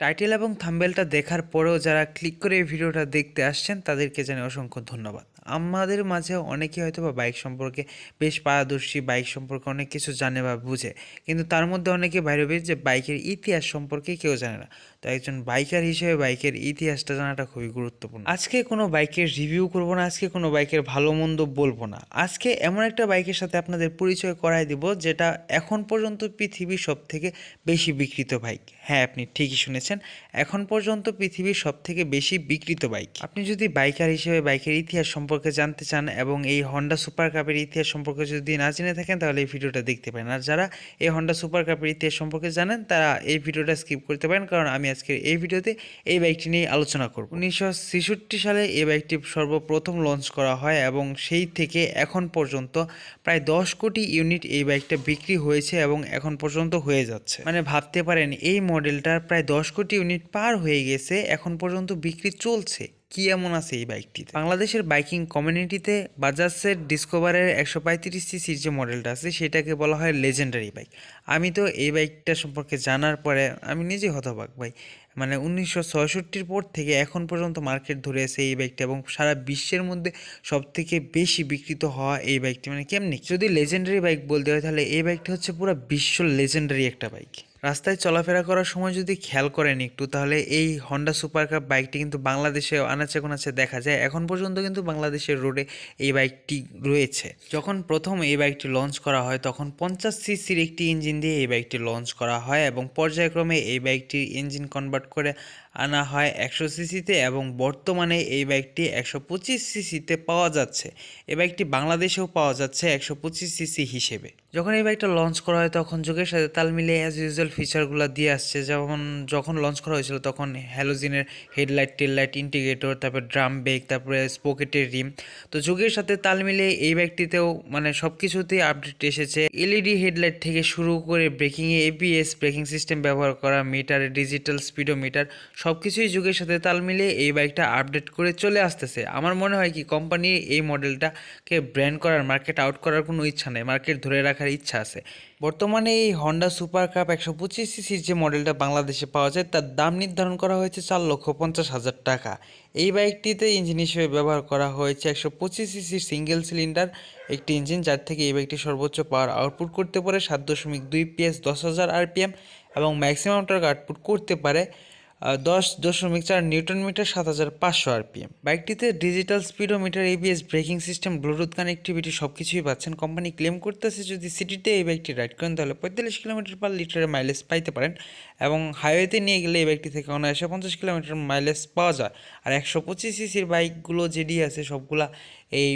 Title এবং থাম্বেলটা দেখার পরেও যারা ক্লিক করে এই ভিডিওটা দেখতে আসছেন, তাদেরকে জানি অসংখ্য ধন্যবাদ। আমাদের মাঝে অনেকেই হয়তো বা বাইক সম্পর্কে বেশ পারদর্শী বাইক সম্পর্কে অনেক কিছু জানে বা বুঝে। কিন্তু তার মধ্যে অনেকে বাইরে বেশ যে বাইকের ইতিহাস সম্পর্কে কেউ জানে না। তো একজন বাইকার হিসেবে বাইকের ইতিহাসটা জানাটা খুবই গুরুত্বপূর্ণ। আজকে কোনো বাইকের রিভিউ করব না, আজকে কোনো বাইকের ভালো মন্দ বলব না। আজকে এমন একটা বাইকের সাথে আপনাদের পরিচয় করাই দিব, যেটা এখন পর্যন্ত পৃথিবীর সব থেকে বেশি বিক্রিত বাইক হ্যাঁ আপনি ঠিকই শুনেছেন, এখন পর্যন্ত পৃথিবীর সব থেকে বেশি বিক্রিত বাইক আপনি যদি বাইকার হিসেবে বাইকের ইতিহাস সম্পর্কে জানতে চান এবং এই হন্ডা সুপার কাপের ইতিহাস সম্পর্কে যদি না জেনে থাকেন, তাহলে এই ভিডিওটা দেখতে পারেন। আর যারা এই হন্ডা সুপার কাপের ইতিহাস সম্পর্কে জানেন, তারা এই ভিডিওটা স্কিপ করতে পারেন, কারণ আমি আজকের এই ভিডিওতে এই বাইকটি নিয়ে আলোচনা করব। উনিশশো ছেষট্টি সালে এই বাইকটি সর্বপ্রথম লঞ্চ করা হয় এবং সেই থেকে এখন পর্যন্ত প্রায় দশ কোটি ইউনিট এই বাইকটা বিক্রি হয়েছে এবং এখন পর্যন্ত হয়ে যাচ্ছে। মানে ভাবতে পারেন, এই মডেলটার প্রায় দশ কোটি ইউনিট পার হয়ে গেছে, এখন পর্যন্ত বিক্রি চলছে। কি এমন আছে এই বাইকটিতে? বাংলাদেশের বাইকিং কমিউনিটিতে বাজাজের ডিসকভারের একশো পঁয়ত্রিশ সিসির যে মডেলটা আছে, সেটাকে বলা হয় লেজেন্ডারি বাইক আমি তো এই বাইকটা সম্পর্কে জানার পরে আমি নিজেই হতবাক ভাই। মানে উনিশশো ছয়ষট্টির পর থেকে এখন পর্যন্ত মার্কেট ধরে আছে এই বাইকটা এবং সারা বিশ্বের মধ্যে সব থেকে বেশি বিক্রিত হওয়া এই বাইকটি। মানে কেমনি? যদি লেজেন্ডারি বাইক বলতে হয় তাহলে এই বাইকটা হচ্ছে পুরো বিশ্ব লেজেন্ডারি একটা বাইক রাস্তায় চলাফেরা করার সময় যদি খেয়াল করেন একটু, তাহলে এই হন্ডা সুপার কাপ বাইকটি কিন্তু বাংলাদেশে আনাচে কোনাচে দেখা যায়। এখন পর্যন্ত কিন্তু বাংলাদেশের রোডে এই বাইকটি রয়েছে। যখন প্রথম এই বাইকটি লঞ্চ করা হয়, তখন পঞ্চাশ সিসির একটি ইঞ্জিন দিয়ে এই বাইকটি লঞ্চ করা হয় এবং পর্যায়ক্রমে এই বাইকটির ইঞ্জিন কনভার্ট করে আনা হয় একশো সিসিতে এবং বর্তমানে এই বাইকটি একশো পঁচিশ সিসিতে পাওয়া যাচ্ছে। এই বাইকটি বাংলাদেশেও পাওয়া যাচ্ছে একশো পঁচিশ সিসি হিসেবে। যখন এই বাইকটা লঞ্চ করা হয় তখন যুগের সাথে তাল মিলিয়ে অ্যাজ ইউজুয়াল ফিচারগুলো দিয়ে আসছে। যেমন যখন লঞ্চ করা হয়েছিল তখন হ্যালোজিনের হেডলাইট টেললাইট ইন্টিগ্রেটর তারপর ড্রাম ব্রেক তারপরে স্পোকেটের রিম তো যুগের সাথে তাল মিলিয়ে এই বাইকটিতেও মানে সব কিছুতেই আপডেট এসেছে এলইডি হেডলাইট থেকে শুরু করে ব্রেকিংয়ে এবিএস ব্রেকিং সিস্টেম ব্যবহার করা মিটারে ডিজিটাল স্পিডোমিটার সব কিছুই যুগের সাথে তাল মিলিয়ে এই বাইকটা আপডেট করে চলে আসতেছে। আমার মনে হয় কি কোম্পানির এই মডেলটাকে ব্র্যান্ড করার মার্কেট আউট করার কোনো ইচ্ছা নেই মার্কেট ধরে রাখার ইচ্ছা আছে। বর্তমানে এই হন্ডা সুপার কাপ একশো পঁচিশ সিসির যে মডেলটা বাংলাদেশে পাওয়া যায়, তার দাম নির্ধারণ করা হয়েছে চার লক্ষ পঞ্চাশ হাজার টাকা। এই বাইকটিতে ইঞ্জিন হিসেবে ব্যবহার করা হয়েছে একশো পঁচিশ সিসির সিঙ্গেল সিলিন্ডার একটি ইঞ্জিন যার থেকে এই বাইকটি সর্বোচ্চ পাওয়ার আউটপুট করতে পারে সাত দশমিক দুই পিএস দশ হাজার আরপিএম এবং ম্যাক্সিমাম টর্ক আউটপুট করতে পারে দশ দশমিক চার নিউটন মিটার সাত হাজার পাঁচশো RPM. বাইকটিতে digital speedometer ABS braking system, bluetooth connectivity সব কিছুই পাচ্ছেন। কোম্পানি ক্লেম করতেছে যদি সিটিতে এই বাইকটি রাইড করেন, তাহলে পঁয়তাল্লিশ কিলোমিটার পার লিটারের মাইলেজ পাইতে পারেন এবং হাইওয়েতে নিয়ে গেলে এই বাইকটি থেকে অনায়াসে পঞ্চাশ কিলোমিটার মাইলেজ পাওয়া যায়। আর একশো পঁচিশ সিসির বাইকগুলো যেটি আছে, সবগুলা এই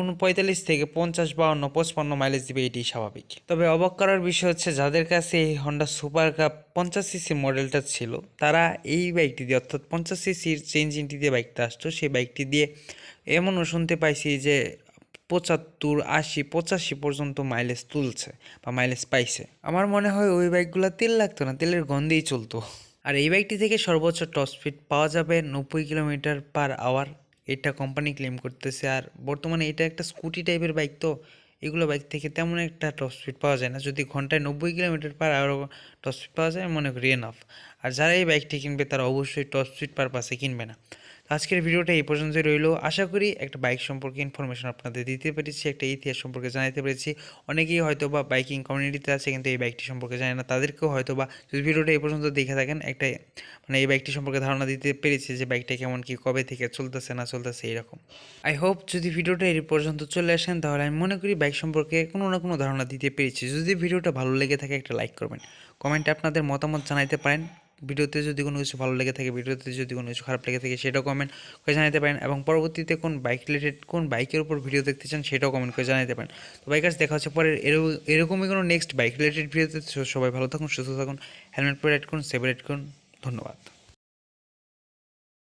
উনপঁয়তাল্লিশ থেকে পঞ্চাশ, বাউন্ন, পঁচপান্ন মাইলেজ দিবে এটি স্বাভাবিক। তবে অবাক করার বিষয় হচ্ছে, যাদের কাছে এই হন্ডা সুপার কাপ পঞ্চাশ সিসির মডেলটা ছিল, তারা এই বাইকটি দিয়ে, অর্থাৎ পঞ্চাশ সিসির যে ইঞ্জিনটি দিয়ে বাইকটা আসতো। সেই বাইকটি দিয়ে এমনও শুনতে পাইছি যে পঁচাত্তর, আশি, পঁচাশি পর্যন্ত মাইলেজ তুলছে বা মাইলেজ পাইছে। আমার মনে হয় ওই বাইকগুলো তেল লাগতো না, তেলের গন্ধেই চলতো। আর এই বাইকটি থেকে সর্বোচ্চ টপ স্পিড পাওয়া যাবে নব্বই কিলোমিটার পার আওয়ার এটা কোম্পানি ক্লেম করতেছে। আর বর্তমানে এটা একটা স্কুটি টাইপের বাইক তো, এগুলো বাইক থেকে তেমন একটা টপ স্পিড পাওয়া যায় না। যদি ঘন্টায় নব্বই কিলোমিটার পার আরও টপ স্পিড পাওয়া যায়, মনে করি এনাফ আর যারা এই বাইকটি কিনবে, তারা অবশ্যই টপ স্পিড পার পারপাসে কিনবে না। আজকের ভিডিওটা এই পর্যন্তই রইল। আশা করি একটা বাইক সম্পর্কে ইনফরমেশন আপনাদের দিতে পেরেছি, একটা ইতিহাস সম্পর্কে জানাতে পেরেছি। অনেকেই হয়তো বা বাইকিং কমিউনিটিতে আছে কিন্তু এই বাইকটি সম্পর্কে জানে না, তাদেরকেও হয়তো বা যদি ভিডিওটা এই পর্যন্ত দেখে থাকেন, একটা মানে এই বাইকটি সম্পর্কে ধারণা দিতে পেরেছি যে বাইকটা কেমন কি, কবে থেকে চলতেছে, না চলতেছে এরকম আই হোপ যদি ভিডিওটা এই পর্যন্ত চলে আসেন, তাহলে আমি মনে করি বাইক সম্পর্কে কোনো না কোনো ধারণা দিতে পেরেছি। যদি ভিডিওটা ভালো লেগে থাকে, একটা লাইক করবেন। কমেন্টে আপনাদের মতামত জানাইতে পারেন। ভিডিওতে যদি কোনো কিছু ভালো লেগে থাকে, ভিডিওতে যদি কোনো কিছু খারাপ লেগে থাকে, সেটাও কমেন্ট করে জানাতে পারেন এবং পরবর্তীতে কোন বাইক রিলেটেড কোন বাইকের উপর ভিডিও দেখতে চান, সেটাও কমেন্ট করে জানাতে পারেন। তো বাইকার্স দেখা হচ্ছে পরে এরকমই কোনো নেক্সট বাইক রিলেটেড ভিডিওতে সবাই ভালো থাকুন, সুস্থ থাকুন হেলমেট পরে রাইড করুন সেভ রাইড করুন। ধন্যবাদ।